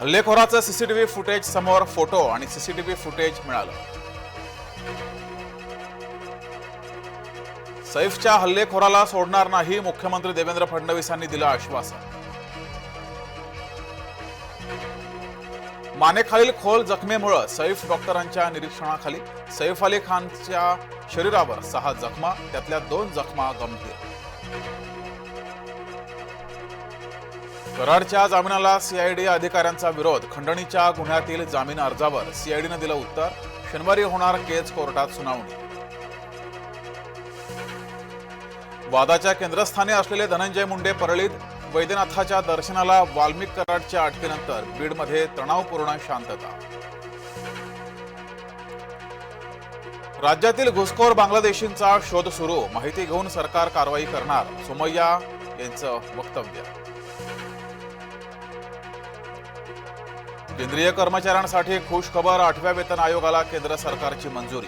हल्लेखोराचं CCTV footage समोर photo आणि CCTV footage मिळालं. सैफच्या हल्लेखोराला सोडणार नाही मुख्यमंत्री देवेंद्र फडणवीसांनी दिलं आश्वासन. मानेखालील खोल जखमेमुळं सैफ डॉक्टरांच्या निरीक्षणाखाली सैफ अली खानच्या शरीरावर सहा जखमा त्यातल्या दोन जखमा गंभीर. कराडच्या जामिनाला सीआयडी अधिकाऱ्यांचा विरोध खंडणीच्या गुन्ह्यातील जामीन अर्जावर सीआयडीनं दिलं उत्तर शनिवारी होणार केस कोर्टात सुनावणी. वादाच्या केंद्रस्थानी असलेले धनंजय मुंडे परळीत वैद्यनाथाच्या दर्शनाला वाल्मिक कराडच्या अटकेनंतर बीडमध्ये तणावपूर्ण शांतता. राज्यातील घुसखोर बांगलादेशींचा शोध सुरू माहिती घेऊन सरकार कारवाई करणार सोमय्या यांचं वक्तव्य. केंद्रीय कर्मचाऱ्यांसाठी खुश खबर आठव्या वेतन आयोगाला केंद्र सरकारची मंजुरी